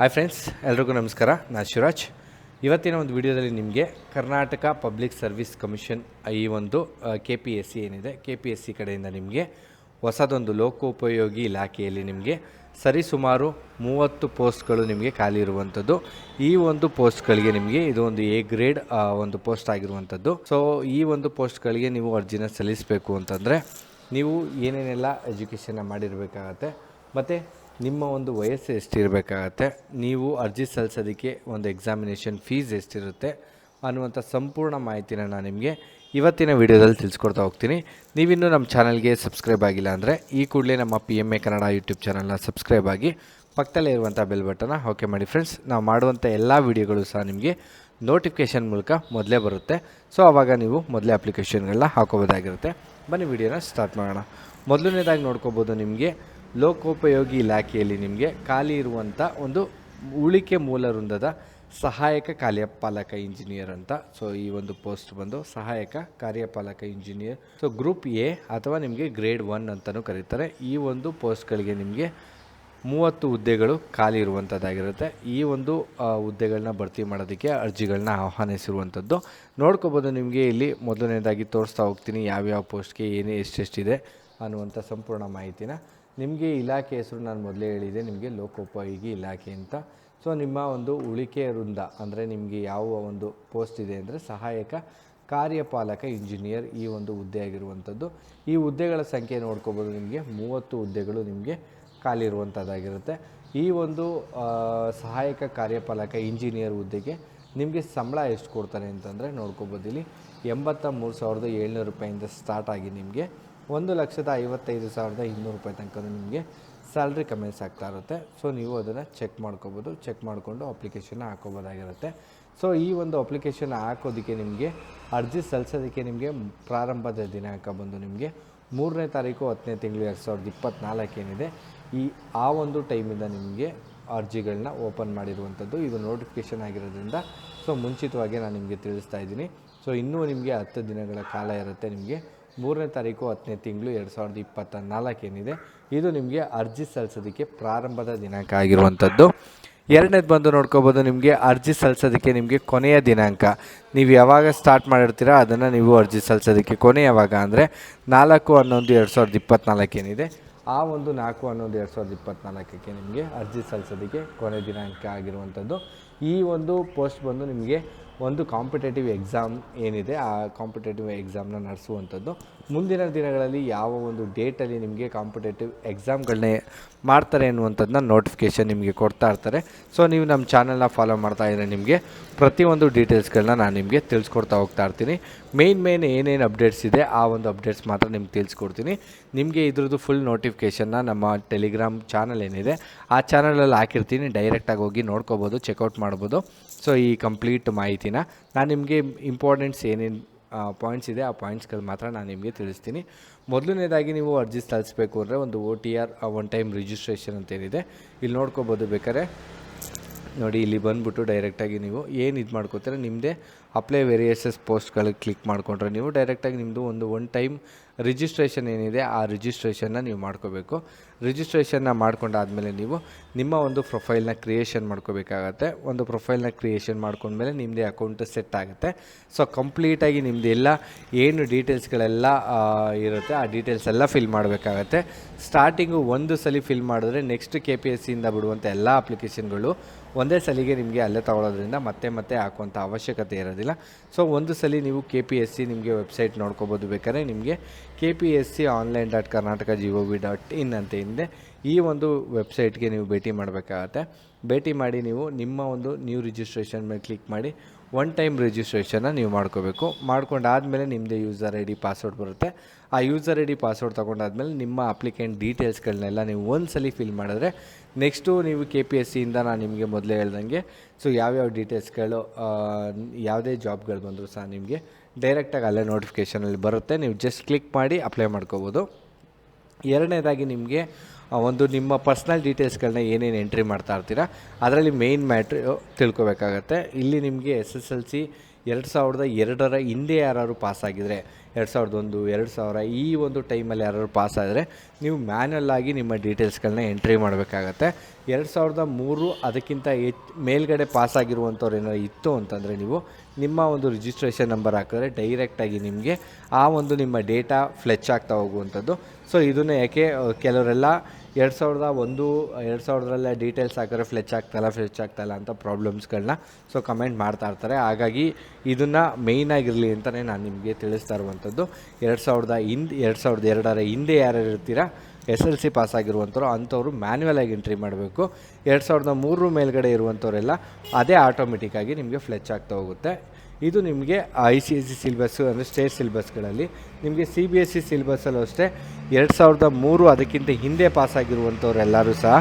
Hi friends ಎಲ್ರಿಗೂ ನಮಸ್ಕಾರ. ನಾನು ಶಿವರಾಜ್. ಇವತ್ತಿನ ಒಂದು ವಿಡಿಯೋದಲ್ಲಿ ನಿಮಗೆ ಕರ್ನಾಟಕ ಪಬ್ಲಿಕ್ ಸರ್ವಿಸ್ ಕಮಿಷನ್ ಈ ಒಂದು ಕೆ ಪಿ ಎಸ್ ಸಿ ಏನಿದೆ ಕೆ ಪಿ ಎಸ್ ಸಿ ಕಡೆಯಿಂದ ನಿಮಗೆ ಹೊಸದೊಂದು ಲೋಕೋಪಯೋಗಿ ಇಲಾಖೆಯಲ್ಲಿ ನಿಮಗೆ ಸರಿಸುಮಾರು ಮೂವತ್ತು ಪೋಸ್ಟ್ಗಳು ನಿಮಗೆ ಖಾಲಿ ಇರುವಂಥದ್ದು. ಈ ಒಂದು ಪೋಸ್ಟ್ಗಳಿಗೆ ನಿಮಗೆ ಇದು ಒಂದು ಎ ಗ್ರೇಡ್ ಒಂದು ಪೋಸ್ಟ್ ಆಗಿರುವಂಥದ್ದು. ಸೊ ಈ ಒಂದು ಪೋಸ್ಟ್ಗಳಿಗೆ ನೀವು ಅರ್ಜಿನ ಸಲ್ಲಿಸಬೇಕು ಅಂತಂದರೆ ನೀವು ಏನೇನೆಲ್ಲ ಎಜುಕೇಷನ್ನ ಮಾಡಿರಬೇಕಾಗತ್ತೆ, ಮತ್ತು ನಿಮ್ಮ ಒಂದು ವಯಸ್ಸು ಎಷ್ಟಿರಬೇಕಾಗತ್ತೆ, ನೀವು ಅರ್ಜಿ ಸಲ್ಲಿಸೋದಕ್ಕೆ ಒಂದು ಎಕ್ಸಾಮಿನೇಷನ್ ಫೀಸ್ ಎಷ್ಟಿರುತ್ತೆ ಅನ್ನುವಂಥ ಸಂಪೂರ್ಣ ಮಾಹಿತಿನ ನಾನು ನಿಮಗೆ ಇವತ್ತಿನ ವಿಡಿಯೋದಲ್ಲಿ ತಿಳಿಸ್ಕೊಡ್ತಾ ಹೋಗ್ತೀನಿ. ನೀವಿನ್ನೂ ನಮ್ಮ ಚಾನಲ್ಗೆ ಸಬ್ಸ್ಕ್ರೈಬ್ ಆಗಿಲ್ಲ ಅಂದರೆ ಈ ಕೂಡಲೇ ನಮ್ಮ P M A Kannada YouTube ಚಾನಲ್ನ ಸಬ್ಸ್ಕ್ರೈಬ್ ಆಗಿ ಪಕ್ಕದಲ್ಲೇ ಇರುವಂಥ ಬೆಲ್ ಬಟನ್ನ ಓಕೆ ಮಾಡಿ ಫ್ರೆಂಡ್ಸ್ ನಾವು ಮಾಡುವಂಥ ಎಲ್ಲ ವೀಡಿಯೋಗಳು ಸಹ ನಿಮಗೆ ನೋಟಿಫಿಕೇಷನ್ ಮೂಲಕ ಮೊದಲೇ ಬರುತ್ತೆ. ಸೊ ಆವಾಗ ನೀವು ಮೊದಲೇ ಅಪ್ಲಿಕೇಶನ್ಗಳನ್ನ ಹಾಕೋಬೋದಾಗಿರುತ್ತೆ ಬನ್ನಿ ವಿಡಿಯೋನ ಸ್ಟಾರ್ಟ್ ಮಾಡೋಣ. ಮೊದಲನೇದಾಗಿ ನೋಡ್ಕೋಬೋದು ನಿಮಗೆ ಲೋಕೋಪಯೋಗಿ ಇಲಾಖೆಯಲ್ಲಿ ನಿಮಗೆ ಖಾಲಿ ಇರುವಂಥ ಒಂದು ಉಳಿಕೆ ಮೂಲ ವೃಂದದ ಸಹಾಯಕ ಕಾರ್ಯಪಾಲಕ ಇಂಜಿನಿಯರ್ ಅಂತ. ಸೊ ಈ ಒಂದು ಪೋಸ್ಟ್ ಬಂದು ಸಹಾಯಕ ಕಾರ್ಯಪಾಲಕ ಇಂಜಿನಿಯರ್. ಸೊ ಗ್ರೂಪ್ ಎ ಅಥವಾ ನಿಮಗೆ ಗ್ರೇಡ್ ಒನ್ ಅಂತಲೂ ಕರೀತಾರೆ. ಈ ಒಂದು ಪೋಸ್ಟ್ಗಳಿಗೆ ನಿಮಗೆ ಮೂವತ್ತು ಹುದ್ದೆಗಳು ಖಾಲಿ ಇರುವಂಥದ್ದಾಗಿರುತ್ತೆ ಈ ಒಂದು ಹುದ್ದೆಗಳನ್ನ ಭರ್ತಿ ಮಾಡೋದಕ್ಕೆ ಅರ್ಜಿಗಳನ್ನ ಆಹ್ವಾನಿಸಿರುವಂಥದ್ದು ನೋಡ್ಕೋಬೋದು ನಿಮಗೆ ಇಲ್ಲಿ ಮೊದಲನೇದಾಗಿ ತೋರಿಸ್ತಾ ಹೋಗ್ತೀನಿ ಯಾವ್ಯಾವ ಪೋಸ್ಟ್ಗೆ ಏನೇ ಎಷ್ಟೆಷ್ಟಿದೆ ಅನ್ನುವಂಥ ಸಂಪೂರ್ಣ ಮಾಹಿತಿನ. ನಿಮಗೆ ಇಲಾಖೆ ಹೆಸರು ನಾನು ಮೊದಲೇ ಹೇಳಿದೆ, ನಿಮಗೆ ಲೋಕೋಪಯೋಗಿ ಇಲಾಖೆ ಅಂತ. ಸೊ ನಿಮ್ಮ ಒಂದು ಉಳಿಕೆ ವೃಂದ ಅಂದರೆ ನಿಮಗೆ ಯಾವ ಒಂದು ಪೋಸ್ಟ್ ಇದೆ ಅಂದರೆ ಸಹಾಯಕ ಕಾರ್ಯಪಾಲಕ ಇಂಜಿನಿಯರ್ ಈ ಒಂದು ಹುದ್ದೆ ಆಗಿರುವಂಥದ್ದು ಈ ಹುದ್ದೆಗಳ ಸಂಖ್ಯೆ ನೋಡ್ಕೋಬೋದು ನಿಮಗೆ, ಮೂವತ್ತು ಹುದ್ದೆಗಳು ನಿಮಗೆ ಖಾಲಿ ಇರುವಂಥದ್ದಾಗಿರುತ್ತೆ ಈ ಒಂದು ಸಹಾಯಕ ಕಾರ್ಯಪಾಲಕ ಇಂಜಿನಿಯರ್ ಹುದ್ದೆಗೆ ನಿಮಗೆ ಸಂಬಳ ಎಷ್ಟು ಕೊಡ್ತಾರೆ ಅಂತಂದರೆ ನೋಡ್ಕೋಬೋದು ಇಲ್ಲಿ ಎಂಬತ್ತ ಮೂರು ಸಾವಿರದ ಏಳ್ನೂರು ರೂಪಾಯಿಂದ ಸ್ಟಾರ್ಟ್ ಆಗಿ ನಿಮಗೆ ಒಂದು ಲಕ್ಷದ ಐವತ್ತೈದು ಸಾವಿರದ ಇನ್ನೂರು ರೂಪಾಯಿ ತನಕ ನಿಮಗೆ ಸ್ಯಾಲ್ರಿ ಕಮೆಂಟ್ಸ್ ಆಗ್ತಾ ಇರುತ್ತೆ. ಸೊ ನೀವು ಅದನ್ನು ಚೆಕ್ ಮಾಡ್ಕೋಬೋದು. ಚೆಕ್ ಮಾಡಿಕೊಂಡು ಅಪ್ಲಿಕೇಶನ್ನ ಹಾಕೋಬೋದಾಗಿರುತ್ತೆ. ಸೊ ಈ ಒಂದು ಅಪ್ಲಿಕೇಶನ್ ಹಾಕೋದಕ್ಕೆ ನಿಮಗೆ ಅರ್ಜಿ ಸಲ್ಲಿಸೋದಕ್ಕೆ ನಿಮಗೆ ಪ್ರಾರಂಭದ ದಿನಾಂಕ ಬಂದು ನಿಮಗೆ ಮೂರನೇ ತಾರೀಕು, ಹತ್ತನೇ ತಿಂಗಳು ಎರಡು ಸಾವಿರದ ಇಪ್ಪತ್ತ್ನಾಲ್ಕು ಏನಿದೆ ಈ, ಆ ಒಂದು ಟೈಮಿಂದ ನಿಮಗೆ ಅರ್ಜಿಗಳನ್ನ ಓಪನ್ ಮಾಡಿರುವಂಥದ್ದು ಇದು ನೋಟಿಫಿಕೇಷನ್ ಆಗಿರೋದ್ರಿಂದ ಸೊ ಮುಂಚಿತವಾಗಿ ನಾನು ನಿಮಗೆ ತಿಳಿಸ್ತಾ ಇದ್ದೀನಿ. ಸೊ ಇನ್ನೂ ನಿಮಗೆ ಹತ್ತು ದಿನಗಳ ಕಾಲ ಇರುತ್ತೆ ನಿಮಗೆ ಮೂರನೇ ತಾರೀಕು ಹತ್ತನೇ ತಿಂಗಳು ಎರಡು ಸಾವಿರದ ಇಪ್ಪತ್ತ ನಾಲ್ಕು ಏನಿದೆ, ಇದು ನಿಮಗೆ ಅರ್ಜಿ ಸಲ್ಲಿಸೋದಕ್ಕೆ ಪ್ರಾರಂಭದ ದಿನಾಂಕ ಆಗಿರುವಂಥದ್ದು. ಎರಡನೇದು ಬಂದು ನೋಡ್ಕೋಬೋದು, ನಿಮಗೆ ಅರ್ಜಿ ಸಲ್ಲಿಸೋದಕ್ಕೆ ನಿಮಗೆ ಕೊನೆಯ ದಿನಾಂಕ. ನೀವು ಯಾವಾಗ ಸ್ಟಾರ್ಟ್ ಮಾಡಿರ್ತೀರ, ಅದನ್ನು ನೀವು ಅರ್ಜಿ ಸಲ್ಲಿಸೋದಕ್ಕೆ ಕೊನೆ ಯಾವಾಗ ಅಂದರೆ ನಾಲ್ಕು ಹನ್ನೊಂದು ಎರಡು ಸಾವಿರದ ಇಪ್ಪತ್ತ್ನಾಲ್ಕು ಏನಿದೆ, ಆ ಒಂದು ನಾಲ್ಕು ಹನ್ನೊಂದು ಎರಡು ಸಾವಿರದ ಇಪ್ಪತ್ತ್ನಾಲ್ಕಕ್ಕೆ ನಿಮಗೆ ಅರ್ಜಿ ಸಲ್ಲಿಸೋದಕ್ಕೆ ಕೊನೆ ದಿನಾಂಕ ಆಗಿರುವಂಥದ್ದು. ಈ ಒಂದು ಪೋಸ್ಟ್ ಬಂದು ನಿಮಗೆ ಒಂದು ಕಾಂಪಿಟೇಟಿವ್ ಎಕ್ಸಾಮ್ ಏನಿದೆ, ಆ ಕಾಂಪಿಟೇಟಿವ್ ಎಕ್ಸಾಮ್ನ ನಡೆಸುವಂಥದ್ದು. ಮುಂದಿನ ದಿನಗಳಲ್ಲಿ ಯಾವ ಒಂದು ಡೇಟಲ್ಲಿ ನಿಮಗೆ ಕಾಂಪಿಟೇಟಿವ್ ಎಕ್ಸಾಮ್ಗಳನ್ನೇ ಮಾಡ್ತಾರೆ ಅನ್ನುವಂಥದ್ದನ್ನ ನೋಟಿಫಿಕೇಷನ್ ನಿಮಗೆ ಕೊಡ್ತಾ ಇರ್ತಾರೆ. ಸೊ ನೀವು ನಮ್ಮ ಚಾನಲ್ನ ಫಾಲೋ ಮಾಡ್ತಾ ಇದ್ದರೆ ನಿಮಗೆ ಪ್ರತಿಯೊಂದು ಡೀಟೇಲ್ಸ್ಗಳನ್ನ ನಾನು ನಿಮಗೆ ತಿಳಿಸ್ಕೊಡ್ತಾ ಹೋಗ್ತಾ ಇರ್ತೀನಿ. ಮೇಯ್ನ್ ಮೇಯ್ನ್ ಏನೇನು ಅಪ್ಡೇಟ್ಸ್ ಇದೆ, ಆ ಒಂದು ಅಪ್ಡೇಟ್ಸ್ ಮಾತ್ರ ನಿಮ್ಗೆ ತಿಳಿಸ್ಕೊಡ್ತೀನಿ. ನಿಮಗೆ ಇದ್ರದ್ದು ಫುಲ್ ನೋಟಿಫಿಕೇಷನ್ನ ನಮ್ಮ ಟೆಲಿಗ್ರಾಮ್ ಚಾನಲ್ ಏನಿದೆ, ಆ ಚಾನಲಲ್ಲಿ ಹಾಕಿರ್ತೀನಿ. ಡೈರೆಕ್ಟಾಗಿ ಹೋಗಿ ನೋಡ್ಕೋಬೋದು ಚೆಕ್ಔಟ್ ಮಾಡ್ಬೋದು. ಸೊ ಈ ಕಂಪ್ಲೀಟ್ ಮಾಹಿತಿನ ನಾನು ನಿಮಗೆ ಇಂಪಾರ್ಟೆಂಟ್ಸ್ ಏನೇನು ಪಾಯಿಂಟ್ಸ್ ಇದೆ, ಆ ಪಾಯಿಂಟ್ಸ್ಗಳು ಮಾತ್ರ ನಾನು ನಿಮಗೆ ತಿಳಿಸ್ತೀನಿ. ಮೊದಲನೇದಾಗಿ ನೀವು ಅರ್ಜಿ ಸಲ್ಲಿಸಬೇಕು ಅಂದರೆ ಒಂದು O T R one time registration ಅಂತ ಏನಿದೆ ಇಲ್ಲಿ ನೋಡ್ಕೋಬೋದು ಬೇಕಾದ್ರೆ. ನೋಡಿ, ಇಲ್ಲಿ ಬಂದುಬಿಟ್ಟು ಡೈರೆಕ್ಟಾಗಿ ನೀವು ಏನು ಇದು ಮಾಡ್ಕೋತೀರ ನಿಮ್ಮದೇ ಅಪ್ಲೈ ವೇರಿಯಸಸ್ ಪೋಸ್ಟ್ಗಳಿಗೆ ಕ್ಲಿಕ್ ಮಾಡಿಕೊಂಡ್ರೆ ನೀವು ಡೈರೆಕ್ಟಾಗಿ ನಿಮ್ಮದು ಒಂದು ಒನ್ ಟೈಮ್ ರಿಜಿಸ್ಟ್ರೇಷನ್ ಏನಿದೆ, ಆ ರಿಜಿಸ್ಟ್ರೇಷನ್ನ ನೀವು ಮಾಡ್ಕೋಬೇಕು. ರಿಜಿಸ್ಟ್ರೇಷನ್ನ ಮಾಡ್ಕೊಂಡಾದಮೇಲೆ ನೀವು ನಿಮ್ಮ ಒಂದು ಪ್ರೊಫೈಲ್ನ ಕ್ರಿಯೇಷನ್ ಮಾಡ್ಕೋಬೇಕಾಗತ್ತೆ. ಒಂದು ಪ್ರೊಫೈಲ್ನ ಕ್ರಿಯೇಷನ್ ಮಾಡ್ಕೊಂಡ್ಮೇಲೆ ನಿಮ್ಮದೇ ಅಕೌಂಟ್ ಸೆಟ್ ಆಗುತ್ತೆ. ಸೊ ಕಂಪ್ಲೀಟಾಗಿ ನಿಮ್ಮದು ಎಲ್ಲ ಏನು ಡೀಟೇಲ್ಸ್ಗಳೆಲ್ಲ ಇರುತ್ತೆ, ಆ ಡೀಟೇಲ್ಸ್ ಎಲ್ಲ ಫಿಲ್ ಮಾಡಬೇಕಾಗತ್ತೆ. ಸ್ಟಾರ್ಟಿಂಗು ಒಂದು ಸಲ ಫಿಲ್ ಮಾಡಿದ್ರೆ ನೆಕ್ಸ್ಟ್ ಕೆ ಪಿ ಎಸ್ ಸಿಯಿಂದ ಬಿಡುವಂಥ ಎಲ್ಲ ಅಪ್ಲಿಕೇಶನ್ಗಳು ಒಂದೇ ಸಲಿಗೆ ನಿಮಗೆ ಅಲ್ಲೇ ತಗೊಳ್ಳೋದ್ರಿಂದ ಮತ್ತೆ ಮತ್ತೆ ಹಾಕುವಂಥ ಅವಶ್ಯಕತೆ ಇರೋದಿಲ್ಲ. ಸೊ ಒಂದು ಸಲ ನೀವು ಕೆ ಪಿ ಎಸ್ ಸಿ ನಿಮಗೆ ವೆಬ್ಸೈಟ್ ನೋಡ್ಕೋಬೋದು. ಬೇಕಾದ್ರೆ ನಿಮಗೆ K P S C online dot Karnataka G O V dot in ಅಂತ ಹಿಂದೆ ಈ ಒಂದು ವೆಬ್ಸೈಟ್ಗೆ ನೀವು ಭೇಟಿ ಮಾಡಬೇಕಾಗತ್ತೆ. ಭೇಟಿ ಮಾಡಿ ನೀವು ನಿಮ್ಮ ಒಂದು ನ್ಯೂ ರಿಜಿಸ್ಟ್ರೇಷನ್ ಮೇಲೆ ಕ್ಲಿಕ್ ಮಾಡಿ ಒನ್ ಟೈಮ್ ರಿಜಿಸ್ಟ್ರೇಷನ್ನ ನೀವು ಮಾಡ್ಕೋಬೇಕು. ಮಾಡ್ಕೊಂಡಾದಮೇಲೆ ನಿಮ್ಮದೇ ಯೂಸರ್ ಐ ಡಿ ಪಾಸ್ವರ್ಡ್ ಬರುತ್ತೆ. ಆ ಯೂಸರ್ ಐ ಡಿ ಪಾಸ್ವರ್ಡ್ ತೊಗೊಂಡಾದ್ಮೇಲೆ ನಿಮ್ಮ ಅಪ್ಲಿಕೆಂಟ್ ಡೀಟೇಲ್ಸ್ಗಳನ್ನೆಲ್ಲ ನೀವು ಒಂದು ಸಲ ಫಿಲ್ ಮಾಡಿದ್ರೆ ನೆಕ್ಸ್ಟು ನೀವು ಕೆ ಪಿ ಎಸ್ ಸಿಯಿಂದ ನಾನು ನಿಮಗೆ ಮೊದಲೇ ಹೇಳ್ದಂಗೆ ಸೊ ಯಾವ್ಯಾವ ಡೀಟೇಲ್ಸ್ಗಳು ಯಾವುದೇ ಜಾಬ್ಗಳು ಬಂದರೂ ಸಹ ನಿಮಗೆ ಡೈರೆಕ್ಟಾಗಿ ಅಲ್ಲೇ ನೋಟಿಫಿಕೇಷನಲ್ಲಿ ಬರುತ್ತೆ. ನೀವು ಜಸ್ಟ್ ಕ್ಲಿಕ್ ಮಾಡಿ ಅಪ್ಲೈ ಮಾಡ್ಕೋಬೋದು. ಎರಡನೇದಾಗಿ ನಿಮಗೆ ಒಂದು ನಿಮ್ಮ ಪರ್ಸ್ನಲ್ ಡೀಟೇಲ್ಸ್ಗಳನ್ನ ಏನೇನು ಎಂಟ್ರಿ ಮಾಡ್ತಾ ಇರ್ತೀರಾ, ಅದರಲ್ಲಿ ಮೇಯ್ನ್ ಮ್ಯಾಟ್ರ್ ತಿಳ್ಕೊಬೇಕಾಗತ್ತೆ. ಇಲ್ಲಿ ನಿಮಗೆ ಎಸ್ ಎಸ್ ಎಲ್ ಸಿ ಎರಡು ಸಾವಿರದ ಎರಡರ ಹಿಂದೆ ಯಾರು ಪಾಸ್ ಆಗಿದ್ರೆ, ಎರಡು ಸಾವಿರದ ಒಂದು, ಎರಡು ಸಾವಿರ ಈ ಒಂದು ಟೈಮಲ್ಲಿ ಯಾರು ಪಾಸ್ ಆದರೆ ನೀವು ಮ್ಯಾನ್ಯಲ್ ಆಗಿ ನಿಮ್ಮ ಡೀಟೇಲ್ಸ್ಗಳನ್ನ ಎಂಟ್ರಿ ಮಾಡಬೇಕಾಗತ್ತೆ. ಎರಡು ಸಾವಿರದ ಮೂರು ಅದಕ್ಕಿಂತ ಹೆಚ್ ಮೇಲ್ಗಡೆ ಪಾಸ್ ಆಗಿರುವಂಥವ್ರು ಏನಾದ್ರು ಇತ್ತು ಅಂತಂದರೆ ನೀವು ನಿಮ್ಮ ಒಂದು ರಿಜಿಸ್ಟ್ರೇಷನ್ ನಂಬರ್ ಹಾಕಿದ್ರೆ ಡೈರೆಕ್ಟಾಗಿ ನಿಮಗೆ ಆ ಒಂದು ನಿಮ್ಮ ಡೇಟಾ ಫ್ಲೆಚ್ ಆಗ್ತಾ ಹೋಗುವಂಥದ್ದು. ಸೊ ಇದನ್ನು ಯಾಕೆ ಕೆಲವರೆಲ್ಲ ಎರಡು ಸಾವಿರದ ಒಂದು, ಎರಡು ಸಾವಿರದಲ್ಲೇ ಡೀಟೇಲ್ಸ್ ಹಾಕಿದ್ರೆ ಫ್ಲೆಚ್ ಆಗ್ತಾಯಿಲ್ಲ ಫ್ಲೆಚ್ ಆಗ್ತಾಯಿಲ್ಲ ಅಂತ ಪ್ರಾಬ್ಲಮ್ಸ್ಗಳನ್ನ ಸೊ ಕಮೆಂಟ್ ಮಾಡ್ತಾ ಇರ್ತಾರೆ. ಹಾಗಾಗಿ ಇದನ್ನು ಮೇಯ್ನಾಗಿರಲಿ ಅಂತಲೇ ನಾನು ನಿಮಗೆ ತಿಳಿಸ್ತಾ ಇರುವಂಥದ್ದು. ಎರಡು ಸಾವಿರದ ಹಿಂದೆ ಎರಡು ಸಾವಿರದ ಎರಡರ ಹಿಂದೆ ಯಾರ್ಯಾರು ಇರ್ತೀರಾ ಎಸ್ ಎಲ್ ಸಿ ಪಾಸ್ ಆಗಿರುವಂಥವ್ರು, ಅಂಥವ್ರು ಆಗಿ ಎಂಟ್ರಿ ಮಾಡಬೇಕು. ಎರಡು ಸಾವಿರದ ಮೂರು ಮೇಲ್ಗಡೆ ಇರುವಂಥವರೆಲ್ಲ, ಅದೇ ಆಟೋಮೆಟಿಕ್ಕಾಗಿ ನಿಮಗೆ ಫ್ಲೆಚ್ ಆಗ್ತಾ ಹೋಗುತ್ತೆ. ಇದು ನಿಮಗೆ I C S C syllabus ಅಂದರೆ ಸ್ಟೇಟ್ ಸಿಲೆಬಸ್ಗಳಲ್ಲಿ ನಿಮಗೆ ಸಿ ಬಿ ಎಸ್ ಸಿ ಸಿಲೆಬಸ್ಸಲ್ಲೂ ಅಷ್ಟೇ, ಎರಡು ಸಾವಿರದ ಮೂರು ಅದಕ್ಕಿಂತ ಹಿಂದೆ ಪಾಸ್ ಆಗಿರುವಂಥವ್ರೆಲ್ಲರೂ ಸಹ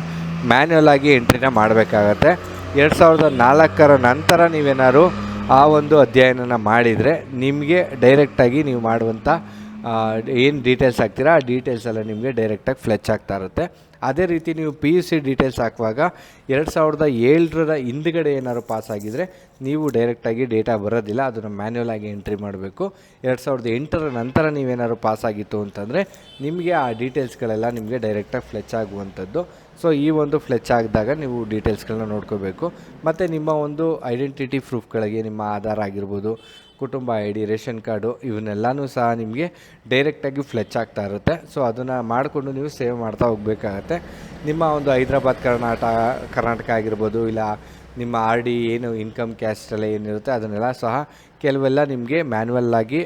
ಮ್ಯಾನ್ಯಲ್ ಆಗಿ ಎಂಟ್ರಿನ ಮಾಡಬೇಕಾಗತ್ತೆ. ಎರಡು ಸಾವಿರದ ನಾಲ್ಕರ ನಂತರ ನೀವೇನಾದ್ರು ಆ ಒಂದು ಅಧ್ಯಯನನ ಮಾಡಿದರೆ ನಿಮಗೆ ಡೈರೆಕ್ಟಾಗಿ ನೀವು ಮಾಡುವಂಥ ಏನು ಡೀಟೇಲ್ಸ್ ಹಾಕ್ತೀರಾ, ಆ ಡೀಟೇಲ್ಸ್ ಎಲ್ಲ ನಿಮಗೆ ಡೈರೆಕ್ಟಾಗಿ ಫ್ಲೆಚ್ ಆಗ್ತಾ ಇರುತ್ತೆ. ಅದೇ ರೀತಿ ನೀವು ಪಿ ಯು ಸಿ ಡೀಟೇಲ್ಸ್ ಹಾಕುವಾಗ ಎರಡು ಸಾವಿರದ ಏಳರ ಹಿಂದ್ಗಡೆ ಏನಾದ್ರು ಪಾಸ್ ಆಗಿದ್ದರೆ ನೀವು ಡೈರೆಕ್ಟಾಗಿ ಡೇಟಾ ಬರೋದಿಲ್ಲ, ಅದನ್ನು ಮ್ಯಾನ್ಯುವಲ್ ಆಗಿ ಎಂಟ್ರಿ ಮಾಡಬೇಕು. ಎರಡು ಸಾವಿರದ ಎಂಟರ ನಂತರ ನೀವೇನಾದ್ರು ಪಾಸ್ ಆಗಿತ್ತು ಅಂತಂದರೆ ನಿಮಗೆ ಆ ಡೀಟೇಲ್ಸ್ಗಳೆಲ್ಲ ನಿಮಗೆ ಡೈರೆಕ್ಟಾಗಿ ಫ್ಲೆಚ್ ಆಗುವಂಥದ್ದು. ಸೊ ಈ ಒಂದು ಫ್ಲೆಚ್ ಆಗಿದಾಗ ನೀವು ಡೀಟೇಲ್ಸ್ಗಳನ್ನ ನೋಡ್ಕೋಬೇಕು. ಮತ್ತು ನಿಮ್ಮ ಒಂದು ಐಡೆಂಟಿಟಿ ಪ್ರೂಫ್ಗಳಿಗೆ ನಿಮ್ಮ ಆಧಾರ್ ಆಗಿರ್ಬೋದು ಕುಟುಂಬ ಐ ಡಿ, ರೇಷನ್ ಕಾರ್ಡು ಇವನ್ನೆಲ್ಲನೂ ಸಹ ನಿಮಗೆ ಡೈರೆಕ್ಟಾಗಿ ಫ್ಲೆಚ್ ಆಗ್ತಾ ಇರುತ್ತೆ. ಸೊ ಅದನ್ನು ಮಾಡಿಕೊಂಡು ನೀವು ಸೇವ್ ಮಾಡ್ತಾ ಹೋಗಬೇಕಾಗತ್ತೆ. ನಿಮ್ಮ ಒಂದು ಹೈದ್ರಾಬಾದ್ ಕರ್ನಾಟಕ ಕರ್ನಾಟಕ ಆಗಿರ್ಬೋದು, ಇಲ್ಲ ನಿಮ್ಮ ಆರ್ ಡಿ ಏನು ಇನ್ಕಮ್ ಕ್ಯಾಸ್ಟ್ ಎಲ್ಲ ಏನಿರುತ್ತೆ, ಅದನ್ನೆಲ್ಲ ಸಹ ಕೆಲವೆಲ್ಲ ನಿಮಗೆ ಮ್ಯಾನ್ಯಲ್ ಆಗಿ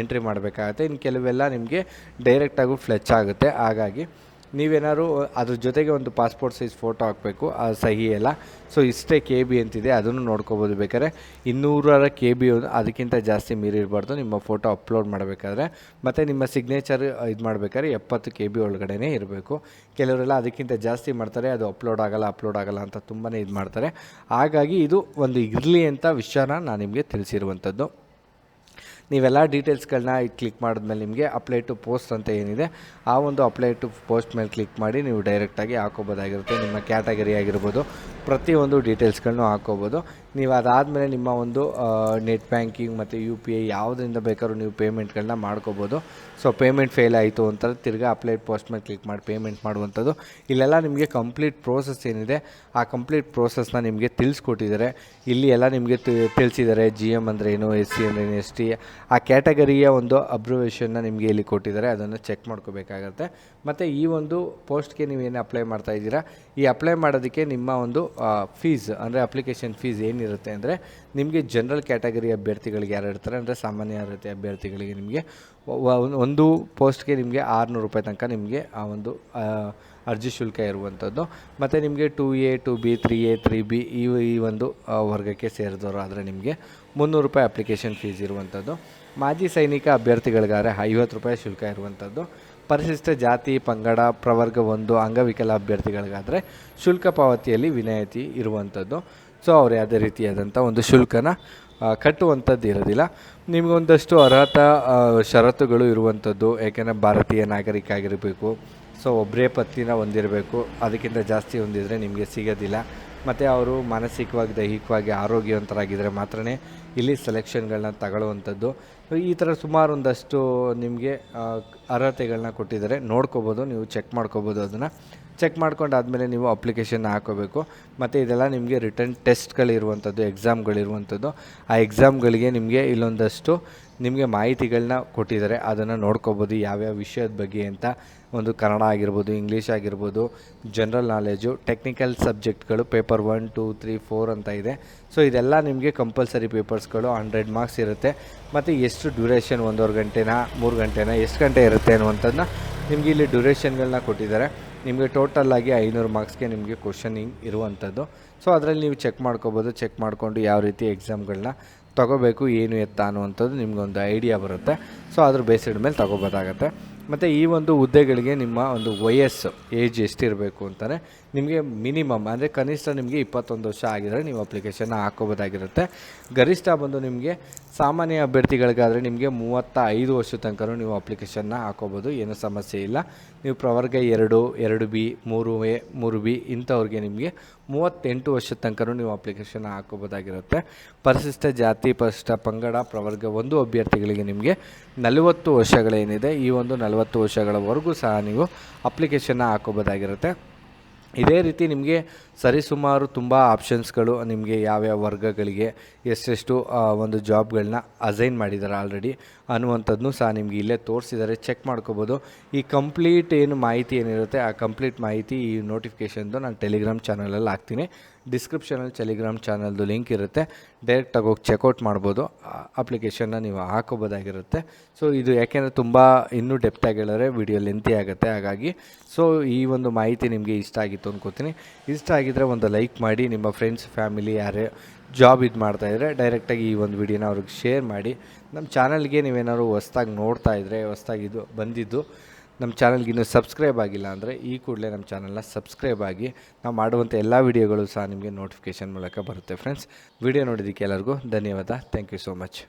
ಎಂಟ್ರಿ ಮಾಡಬೇಕಾಗತ್ತೆ. ಇನ್ನು ಕೆಲವೆಲ್ಲ ನಿಮಗೆ ಡೈರೆಕ್ಟಾಗೂ ಫ್ಲೆಚ್ ಆಗುತ್ತೆ. ಹಾಗಾಗಿ ನೀವೇನಾದ್ರು, ಅದ್ರ ಜೊತೆಗೆ ಒಂದು ಪಾಸ್ಪೋರ್ಟ್ ಸೈಜ್ ಫೋಟೋ ಹಾಕಬೇಕು, ಆ ಸಹಿ ಎಲ್ಲ. ಸೊ ಇಷ್ಟೇ ಕೆ ಬಿ ಅಂತಿದೆ, ಅದನ್ನು ನೋಡ್ಕೋಬೋದು. ಬೇಕಾದ್ರೆ ಇನ್ನೂರರ ಕೆ ಬಿ ಅದಕ್ಕಿಂತ ಜಾಸ್ತಿ ಮೀರಿರಬಾರ್ದು ನಿಮ್ಮ ಫೋಟೋ ಅಪ್ಲೋಡ್ ಮಾಡಬೇಕಾದ್ರೆ, ಮತ್ತು ನಿಮ್ಮ ಸಿಗ್ನೇಚರ್ ಇದು ಮಾಡಬೇಕಾದ್ರೆ ಎಪ್ಪತ್ತು ಕೆ ಬಿ ಒಳಗಡೆನೇ ಇರಬೇಕು. ಕೆಲವರೆಲ್ಲ ಅದಕ್ಕಿಂತ ಜಾಸ್ತಿ ಮಾಡ್ತಾರೆ, ಅದು ಅಪ್ಲೋಡ್ ಆಗಲ್ಲ ಅಪ್ಲೋಡ್ ಆಗಲ್ಲ ಅಂತ ತುಂಬಾ ಇದು ಮಾಡ್ತಾರೆ. ಹಾಗಾಗಿ ಇದು ಒಂದು ಇರಲಿ ಅಂತ ವಿಷಯನ ನಾನು ನಿಮಗೆ ತಿಳಿಸಿರುವಂಥದ್ದು. ನೀವೆಲ್ಲ ಡೀಟೇಲ್ಸ್ಗಳನ್ನ ಕ್ಲಿಕ್ ಮಾಡಿದ್ಮೇಲೆ ನಿಮಗೆ ಅಪ್ಲೈ ಟು ಪೋಸ್ಟ್ ಅಂತ ಏನಿದೆ, ಆ ಒಂದು ಅಪ್ಲೈ ಟು ಪೋಸ್ಟ್ ಮೇಲೆ ಕ್ಲಿಕ್ ಮಾಡಿ ನೀವು ಡೈರೆಕ್ಟಾಗಿ ಹಾಕೋಬೋದಾಗಿರುತ್ತೆ ನಿಮ್ಮ ಕ್ಯಾಟಗರಿ ಆಗಿರ್ಬೋದು. ಪ್ರತಿಯೊಂದು ಡೀಟೇಲ್ಸ್ಗಳನ್ನು ಹಾಕೋಬೋದು. ನೀವು ಅದಾದಮೇಲೆ ನಿಮ್ಮ ಒಂದು ನೆಟ್ ಬ್ಯಾಂಕಿಂಗ್ ಮತ್ತು ಯು ಪಿ ಐ ಯಾವುದರಿಂದ ಬೇಕಾದ್ರೂ ನೀವು ಪೇಮೆಂಟ್ಗಳನ್ನ ಮಾಡ್ಕೋಬೋದು. ಸೊ ಪೇಮೆಂಟ್ ಫೇಲ್ ಆಯಿತು ಅಂತ ತಿರ್ಗಾ ಅಪ್ಲೈಡ್ ಪೋಸ್ಟ್ ಮೇಲೆ ಕ್ಲಿಕ್ ಮಾಡಿ ಪೇಮೆಂಟ್ ಮಾಡುವಂಥದ್ದು. ಇಲ್ಲೆಲ್ಲ ನಿಮಗೆ ಕಂಪ್ಲೀಟ್ ಪ್ರೋಸೆಸ್ ಏನಿದೆ, ಆ ಕಂಪ್ಲೀಟ್ ಪ್ರೋಸೆಸ್ನ ನಿಮಗೆ ತಿಳಿಸ್ಕೊಟ್ಟಿದ್ದಾರೆ. ಇಲ್ಲಿ ಎಲ್ಲ ನಿಮಗೆ ತಿಳಿಸಿದ್ದಾರೆ, ಜಿ ಎಂ ಅಂದರೆ ಏನು, ಎಸ್ ಸಿ ಅಂದರೆ ಏನು, ಎಸ್ ಟಿ. ಆ ಕ್ಯಾಟಗರಿಯ ಒಂದು ಅಬ್ರಿವೇಷನ್ನ ನಿಮಗೆ ಇಲ್ಲಿ ಕೊಟ್ಟಿದ್ದಾರೆ, ಅದನ್ನು ಚೆಕ್ ಮಾಡ್ಕೋಬೇಕಾಗತ್ತೆ. ಮತ್ತು ಈ ಒಂದು ಪೋಸ್ಟ್ಗೆ ನೀವೇನು ಅಪ್ಲೈ ಮಾಡ್ತಾ ಇದ್ದೀರಾ? ಈ ಅಪ್ಲೈ ಮಾಡೋದಕ್ಕೆ ನಿಮ್ಮ ಒಂದು ಫೀಸ್ ಅಂದರೆ ಅಪ್ಲಿಕೇಶನ್ ಫೀಸ್ ಏನಿರುತ್ತೆ ಅಂದರೆ ನಿಮಗೆ ಜನರಲ್ ಕ್ಯಾಟಗರಿ ಅಭ್ಯರ್ಥಿಗಳಿಗೆ ಯಾರು ಇರ್ತಾರೆ? ಅಂದರೆ ಸಾಮಾನ್ಯ ಅರ್ಹತೆ ಅಭ್ಯರ್ಥಿಗಳಿಗೆ ನಿಮಗೆ ಒಂದು- ಒಂದು ಪೋಸ್ಟ್ಗೆ ನಿಮಗೆ ಆರುನೂರು ರೂಪಾಯಿ ತನಕ ನಿಮಗೆ ಆ ಒಂದು ಅರ್ಜಿ ಶುಲ್ಕ ಇರುವಂಥದ್ದು. ಮತ್ತು ನಿಮಗೆ two A two B three A three B ಈ ಈ ಒಂದು ವರ್ಗಕ್ಕೆ ಸೇರಿದವರು ಆದರೆ ನಿಮಗೆ ಮುನ್ನೂರು ರೂಪಾಯಿ ಅಪ್ಲಿಕೇಶನ್ ಫೀಸ್ ಇರುವಂಥದ್ದು. ಮಾಜಿ ಸೈನಿಕ ಅಭ್ಯರ್ಥಿಗಳಿಗಾದ್ರೆ ಐವತ್ತು ರೂಪಾಯಿ ಶುಲ್ಕ ಇರುವಂಥದ್ದು. ಪರಿಶಿಷ್ಟ ಜಾತಿ, ಪಂಗಡ, ಪ್ರವರ್ಗ ಒಂದು, ಅಂಗವಿಕಲ ಅಭ್ಯರ್ಥಿಗಳಿಗಾದರೆ ಶುಲ್ಕ ಪಾವತಿಯಲ್ಲಿ ವಿನಾಯಿತಿ ಇರುವಂಥದ್ದು. ಸೊ ಅವ್ರು ಯಾವುದೇ ರೀತಿಯಾದಂಥ ಒಂದು ಶುಲ್ಕನ ಕಟ್ಟುವಂಥದ್ದು ಇರೋದಿಲ್ಲ. ನಿಮಗೊಂದಷ್ಟು ಅರ್ಹತಾ ಷರತ್ತುಗಳು ಇರುವಂಥದ್ದು ಯಾಕೆಂದರೆ ಭಾರತೀಯ ನಾಗರಿಕ ಆಗಿರಬೇಕು. ಸೊ ಒಬ್ಬರೇ ಪತ್ನಿನ ಹೊಂದಿರಬೇಕು. ಅದಕ್ಕಿಂತ ಜಾಸ್ತಿ ಹೊಂದಿದರೆ ನಿಮಗೆ ಸಿಗೋದಿಲ್ಲ. ಮತ್ತು ಅವರು ಮಾನಸಿಕವಾಗಿ, ದೈಹಿಕವಾಗಿ ಆರೋಗ್ಯವಂತರಾಗಿದ್ದರೆ ಮಾತ್ರ ಇಲ್ಲಿ ಸೆಲೆಕ್ಷನ್ಗಳನ್ನ ತಗೊಳ್ಳುವಂಥದ್ದು. ಈ ಥರ ಸುಮಾರು ಒಂದಷ್ಟು ನಿಮಗೆ ಅರ್ಹತೆಗಳನ್ನ ಕೊಟ್ಟಿದ್ದಾರೆ. ನೋಡ್ಕೋಬೋದು, ನೀವು ಚೆಕ್ ಮಾಡ್ಕೋಬೋದು ಅದನ್ನು. ಚೆಕ್ ಮಾಡ್ಕೊಂಡಾದಮೇಲೆ ನೀವು ಅಪ್ಲಿಕೇಶನ್ ಹಾಕೋಬೇಕು. ಮತ್ತು ಇದೆಲ್ಲ ನಿಮಗೆ ರಿಟರ್ನ್ ಟೆಸ್ಟ್ಗಳಿರುವಂಥದ್ದು, ಎಕ್ಸಾಮ್ಗಳಿರುವಂಥದ್ದು. ಆ ಎಕ್ಸಾಮ್ಗಳಿಗೆ ನಿಮಗೆ ಇಲ್ಲೊಂದಷ್ಟು ನಿಮಗೆ ಮಾಹಿತಿಗಳನ್ನ ಕೊಟ್ಟಿದ್ದಾರೆ. ಅದನ್ನು ನೋಡ್ಕೋಬೋದು, ಯಾವ್ಯಾವ ವಿಷಯದ ಬಗ್ಗೆ ಅಂತ. ಒಂದು ಕನ್ನಡ ಆಗಿರ್ಬೋದು, ಇಂಗ್ಲೀಷ್ ಆಗಿರ್ಬೋದು, general knowledge technical ಸಬ್ಜೆಕ್ಟ್ಗಳು, paper one, two, three, four ಅಂತ ಇದೆ. ಸೊ ಇದೆಲ್ಲ ನಿಮಗೆ ಕಂಪಲ್ಸರಿ ಪೇಪರ್ಸ್ಗಳು ಹಂಡ್ರೆಡ್ ಮಾರ್ಕ್ಸ್ ಇರುತ್ತೆ. ಮತ್ತು ಎಷ್ಟು ಡ್ಯೂರೇಷನ್ ಒಂದೂವರೆ ಗಂಟೆನ, ಮೂರು ಗಂಟೆನ, ಎಷ್ಟು ಗಂಟೆ ಇರುತ್ತೆ ಅನ್ನುವಂಥದ್ದನ್ನ ನಿಮಗೆ ಇಲ್ಲಿ ಡ್ಯೂರೇಷನ್ಗಳನ್ನ ಕೊಟ್ಟಿದ್ದಾರೆ. ನಿಮಗೆ ಟೋಟಲ್ ಆಗಿ ಐನೂರು ಮಾರ್ಕ್ಸ್ಗೆ ನಿಮಗೆ ಕ್ವಶನಿಂಗ್ ಇರುವಂಥದ್ದು. ಸೊ ಅದರಲ್ಲಿ ನೀವು ಚೆಕ್ ಮಾಡ್ಕೋಬೋದು ಚೆಕ್ ಮಾಡಿಕೊಂಡು ಯಾವ ರೀತಿ ಎಕ್ಸಾಮ್ಗಳನ್ನ ತಗೋಬೇಕು, ಏನು ಎತ್ತ ಅನ್ನುವಂಥದ್ದು ನಿಮಗೊಂದು ಐಡಿಯಾ ಬರುತ್ತೆ. ಸೊ ಅದ್ರ ಬೇಸಿಡ್ ಮೇಲೆ ತಗೋಬೋದಾಗತ್ತೆ. ಮತ್ತು ಈ ಒಂದು ಹುದ್ದೆಗಳಿಗೆ ನಿಮ್ಮ ಒಂದು ವಯಸ್ಸು ಏಜ್ ಎಷ್ಟಿರಬೇಕು ಅಂತಾನೆ ನಿಮಗೆ ಮಿನಿಮಮ್, ಅಂದರೆ ಕನಿಷ್ಠ ನಿಮಗೆ ಇಪ್ಪತ್ತೊಂದು ವರ್ಷ ಆಗಿದ್ರೆ ನೀವು ಅಪ್ಲಿಕೇಶನ್ನ ಹಾಕೋಬೋದಾಗಿರುತ್ತೆ ಗರಿಷ್ಠ ಬಂದು ನಿಮಗೆ ಸಾಮಾನ್ಯ ಅಭ್ಯರ್ಥಿಗಳಿಗಾದರೆ ನಿಮಗೆ ಮೂವತ್ತ ಐದು ವರ್ಷ ತನಕ ನೀವು ಅಪ್ಲಿಕೇಶನ್ನ ಹಾಕೋಬೋದು ಏನೂ ಸಮಸ್ಯೆ ಇಲ್ಲ. ನೀವು ಪ್ರವರ್ಗ ಎರಡು ಎರಡು ಬಿ, ಮೂರು ಎ, ಮೂರು ಬಿ, ಇಂಥವ್ರಿಗೆ ನಿಮಗೆ ಮೂವತ್ತೆಂಟು ವರ್ಷದ ತನಕ ನೀವು ಅಪ್ಲಿಕೇಶನ್ ಹಾಕೋಬೋದಾಗಿರುತ್ತೆ ಪರಿಶಿಷ್ಟ ಜಾತಿ, ಪರಿಶಿಷ್ಟ ಪಂಗಡ, ಪ್ರವರ್ಗ ಒಂದು ಅಭ್ಯರ್ಥಿಗಳಿಗೆ ನಿಮಗೆ ನಲವತ್ತು ವರ್ಷಗಳೇನಿದೆ, ಈ ಒಂದು ನಲವತ್ತು ವರ್ಷಗಳವರೆಗೂ ಸಹ ನೀವು ಅಪ್ಲಿಕೇಶನ್ನ ಹಾಕೋಬೋದಾಗಿರುತ್ತೆ ಇದೇ ರೀತಿ ನಿಮಗೆ ಸರಿಸುಮಾರು ತುಂಬ ಆಪ್ಷನ್ಸ್ಗಳು ನಿಮಗೆ ಯಾವ್ಯಾವ ವರ್ಗಗಳಿಗೆ ಎಷ್ಟೆಷ್ಟು ಒಂದು ಜಾಬ್ಗಳನ್ನ ಅಸೈನ್ ಮಾಡಿದ್ದಾರೆ ಆಲ್ರೆಡಿ ಅನ್ನುವಂಥದ್ದನ್ನು ಸಹ ನಿಮಗೆ ಇಲ್ಲೇ ತೋರಿಸಿದ್ದಾರೆ ಚೆಕ್ ಮಾಡ್ಕೋಬೋದು. ಈ ಕಂಪ್ಲೀಟ್ ಏನು ಮಾಹಿತಿ ಏನಿರುತ್ತೆ, ಆ ಕಂಪ್ಲೀಟ್ ಮಾಹಿತಿ ಈ ನೋಟಿಫಿಕೇಷನ್ದು ನಾನು ಟೆಲಿಗ್ರಾಮ್ ಚಾನಲಲ್ಲಿ ಹಾಕ್ತೀನಿ. ಡಿಸ್ಕ್ರಿಪ್ಷನಲ್ಲಿ ಟೆಲಿಗ್ರಾಮ್ ಚಾನಲ್ದು ಲಿಂಕ್ ಇರುತ್ತೆ. ಡೈರೆಕ್ಟಾಗಿ ಹೋಗಿ ಚೆಕ್ಔಟ್ ಮಾಡ್ಬೋದು. ಅಪ್ಲಿಕೇಶನ್ನ ನೀವು ಹಾಕೋಬೋದಾಗಿರುತ್ತೆ. ಸೊ ಇದು ಯಾಕೆಂದರೆ ತುಂಬ ಇನ್ನೂ ಡೆಪ್ತಾಗಿ ಹೇಳಿದ್ರೆ ವಿಡಿಯೋ ಲೆಂತಿ ಆಗುತ್ತೆ. ಹಾಗಾಗಿ ಸೊ ಈ ಒಂದು ಮಾಹಿತಿ ನಿಮಗೆ ಇಷ್ಟ ಆಗಿತ್ತು ಅಂದ್ಕೋತೀನಿ ಇಷ್ಟ ಆಗಿದ್ದರೆ ಒಂದು ಲೈಕ್ ಮಾಡಿ, ನಿಮ್ಮ ಫ್ರೆಂಡ್ಸ್ ಫ್ಯಾಮಿಲಿ ಯಾರೇ ಜಾಬ್ ಇದು ಮಾಡ್ತಾಯಿದ್ರೆ ಡೈರೆಕ್ಟಾಗಿ ಈ ಒಂದು ವಿಡಿಯೋನ ಅವ್ರಿಗೆ ಶೇರ್ ಮಾಡಿ. ನಮ್ಮ ಚಾನಲ್ಗೆ ನೀವೇನಾದ್ರು ಹೊಸ್ದಾಗಿ ನೋಡ್ತಾ ಇದ್ದರೆ ಹೊಸ್ದಾಗಿ ಇದು ಬಂದಿದ್ದು ನಮ್ಮ ಚಾನಲ್ಗೆ ಇನ್ನೂ ಸಬ್ಸ್ಕ್ರೈಬ್ ಆಗಿಲ್ಲ ಅಂದರೆ ಈ ಕೂಡಲೇ ನಮ್ಮ ಚಾನಲ್ನ ಸಬ್ಸ್ಕ್ರೈಬ್ ಆಗಿ ನಾವು ಮಾಡುವಂಥ ಎಲ್ಲ ವೀಡಿಯೋಗಳು ಸಹ ನಿಮಗೆ ನೋಟಿಫಿಕೇಷನ್ ಮೂಲಕ ಬರುತ್ತೆ ಫ್ರೆಂಡ್ಸ್ ವಿಡಿಯೋ ನೋಡಿದ್ದಕ್ಕೆ ಎಲ್ಲರಿಗೂ ಧನ್ಯವಾದ. Thank you so much